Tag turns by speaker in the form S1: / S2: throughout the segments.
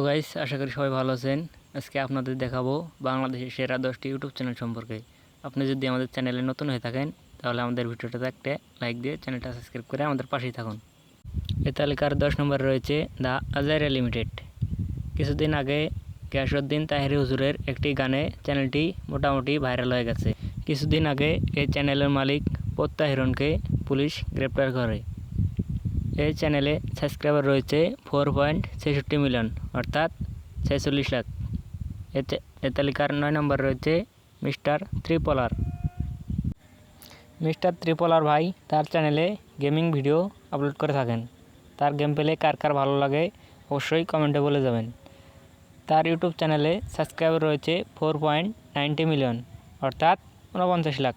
S1: তো গাইস আশা করি সবাই ভালো আছেন। আজকে আপনাদের দেখাবো বাংলাদেশের সেরা দশটি ইউটিউব চ্যানেল সম্পর্কে। আপনি যদি আমাদের চ্যানেলে নতুন হয়ে থাকেন, তাহলে আমাদের ভিডিওটাতে একটা লাইক দিয়ে চ্যানেলটা সাবস্ক্রাইব করে আমাদের পাশেই থাকুন। এ তালিকার দশ নম্বর রয়েছে দ্য আজাইরা লিমিটেড কিছুদিন আগে গিয়াসুদ্দিন তাহেরি হুজুরের একটি গানে চ্যানেলটি মোটামুটি ভাইরাল হয়ে গেছে। কিছুদিন আগে এই চ্যানেলের মালিক পত্তা হিরণকে পুলিশ গ্রেপ্তার করে। এই চ্যানেলে সাবস্ক্রাইবার রয়েছে ফোর পয়েন্ট ছেষট্টি মিলিয়ন, অর্থাৎ ছেচল্লিশ লাখ। এতে, এ তালিকার নয় নম্বর রয়েছে মিস্টার ত্রিপলার। মিস্টার ত্রিপলার ভাই তার চ্যানেলে গেমিং ভিডিও আপলোড করে থাকেন। তার গেম পেলে কার কার ভালো লাগে অবশ্যই কমেন্টে বলে যাবেন। তার ইউটিউব চ্যানেলে সাবস্ক্রাইবার রয়েছে ফোর পয়েন্ট নাইনটি মিলিয়ন, অর্থাৎ ঊনপঞ্চাশ লাখ।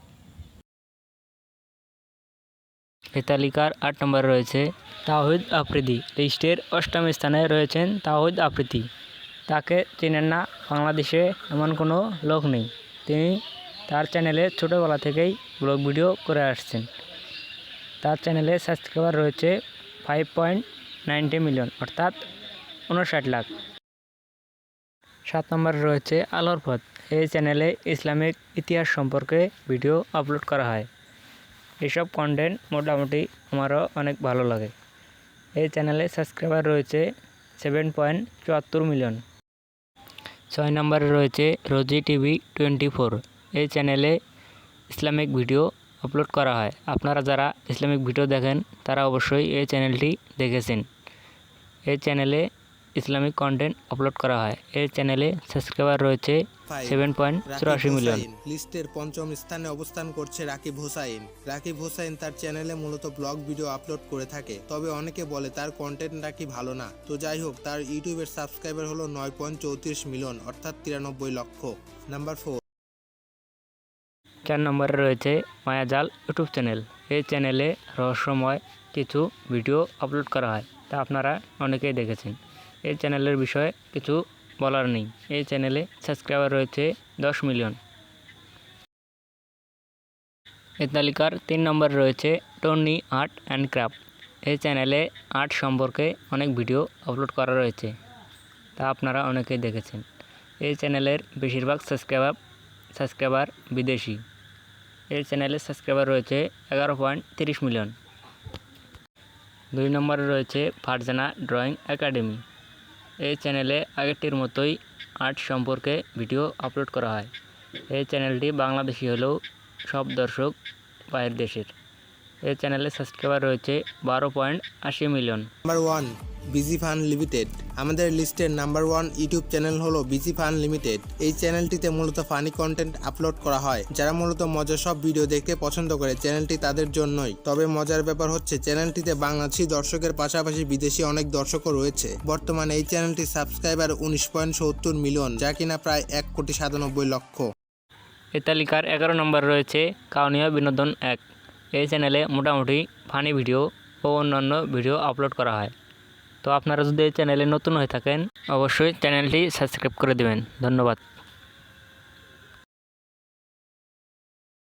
S1: তালিকার আট নম্বরে রয়েছে তাহিদ আফ্রিদি। লিস্টের অষ্টম স্থানে রয়েছেন তাহিদ আফ্রিদি। তাকে চেনেন না, বাংলাদেশে এমন কোনো লোক নেই। তিনি তার চ্যানেলে ছোটোবেলা থেকেই ব্লগ ভিডিও করে আসছেন। তার চ্যানেলে সাবস্ক্রাইবার রয়েছে ফাইভ পয়েন্ট নাইনটি মিলিয়ন, অর্থাৎ উনষাট লাখ। সাত নম্বরে রয়েছে আলোর পথ। এই চ্যানেলে ইসলামিক ইতিহাস সম্পর্কে ভিডিও আপলোড করা হয়। এসব কন্টেন্ট মোটামুটি আমারও অনেক ভালো লাগে। এই চ্যানেলে সাবস্ক্রাইবার রয়েছে সেভেন পয়েন্ট চুয়াত্তর মিলিয়ন ছয় নম্বরে রয়েছে রোজি টিভি টোয়েন্টি ফোর এই চ্যানেলে ইসলামিক ভিডিও আপলোড করা হয়। আপনারা যারা ইসলামিক ভিডিও দেখেন, তারা অবশ্যই এই চ্যানেলটি দেখেছেন। এই চ্যানেলে ইসলামিক কন্টেন্ট আপলোড করা হয়। এই চ্যানেলে সাবস্ক্রাইবার রয়েছে সেভেন পয়েন্ট চুরাশি মিলিয়ন
S2: লিস্টের পঞ্চম স্থানে অবস্থান করছে রাকিব হোসাইন। রাকিব হোসাইন তার চ্যানেলে মূলত ব্লগ ভিডিও আপলোড করে থাকে। তবে অনেকে বলে তার কন্টেন্ট নাকি ভালো না। তো যাই হোক তার ইউটিউবের সাবস্ক্রাইবার হলো নয় পয়েন্ট চৌত্রিশ মিলিয়ন অর্থাৎ তিরানব্বই লক্ষ। নাম্বার ফোর
S1: চার নম্বরে রয়েছে মায়াজাল ইউটিউব চ্যানেল এই চ্যানেলে রহস্যময় কিছু ভিডিও আপলোড করা হয়। তা আপনারা অনেকেই দেখেছেন। এই চ্যানেলের বিষয়ে কিছু বলার নেই। এই চ্যানেলে সাবস্ক্রাইবার রয়েছে দশ মিলিয়ন। এই তালিকার তিন নম্বরে রয়েছে টনি আর্ট অ্যান্ড ক্রাফট এই চ্যানেলে আর্ট সম্পর্কে অনেক ভিডিও আপলোড করা রয়েছে, তা আপনারা অনেকেই দেখেছেন। এই চ্যানেলের বেশিরভাগ সাবস্ক্রাইবার সাবস্ক্রাইবার বিদেশি। এই চ্যানেলে সাবস্ক্রাইবার রয়েছে এগারো পয়েন্ট তিরিশ মিলিয়ন। দুই নম্বরে রয়েছে ফারজানা ড্রয়িং একাডেমি এই চ্যানেলে আগেরটির মতোই আর্ট সম্পর্কে ভিডিও আপলোড করা হয়। এই চ্যানেলটি বাংলাদেশি হলেও সব দর্শক বাইরের দেশের। এই চ্যানেলে সাবস্ক্রাইবার রয়েছে বারো পয়েন্ট আশি million
S2: number one BG fun limited. আমাদের লিস্টের নাম্বার ওয়ান ইউটিউব চ্যানেল হলো বিজি ফান লিমিটেড। এই চ্যানেলটিতে মূলত ফানি কন্টেন্ট আপলোড করা হয়, যারা মূলত মজার সব ভিডিও দেখতে পছন্দ করে চ্যানেলটি তাদের জন্যই। তবে মজার ব্যাপার হচ্ছে, চ্যানেলটিতে বাংলাদেশি দর্শকের পাশাপাশি বিদেশি অনেক দর্শকও রয়েছে। বর্তমানে এই চ্যানেলটি সাবস্ক্রাইবার উনিশ পয়েন্ট সত্তর মিলিয়ন, যা কিনা প্রায় এক কোটি সাতানব্বই লক্ষ।
S1: এ তালিকার এগারো নম্বর রয়েছে কাউনিয়া বিনোদন এক। এই চ্যানেলে মোটামুটি ফানি ভিডিও ও অন্যান্য ভিডিও আপলোড করা হয়। তো আপনারা যদি এই চ্যানেলে নতুন হয়ে থাকেন অবশ্যই চ্যানেলটি সাবস্ক্রাইব করে দেবেন। ধন্যবাদ।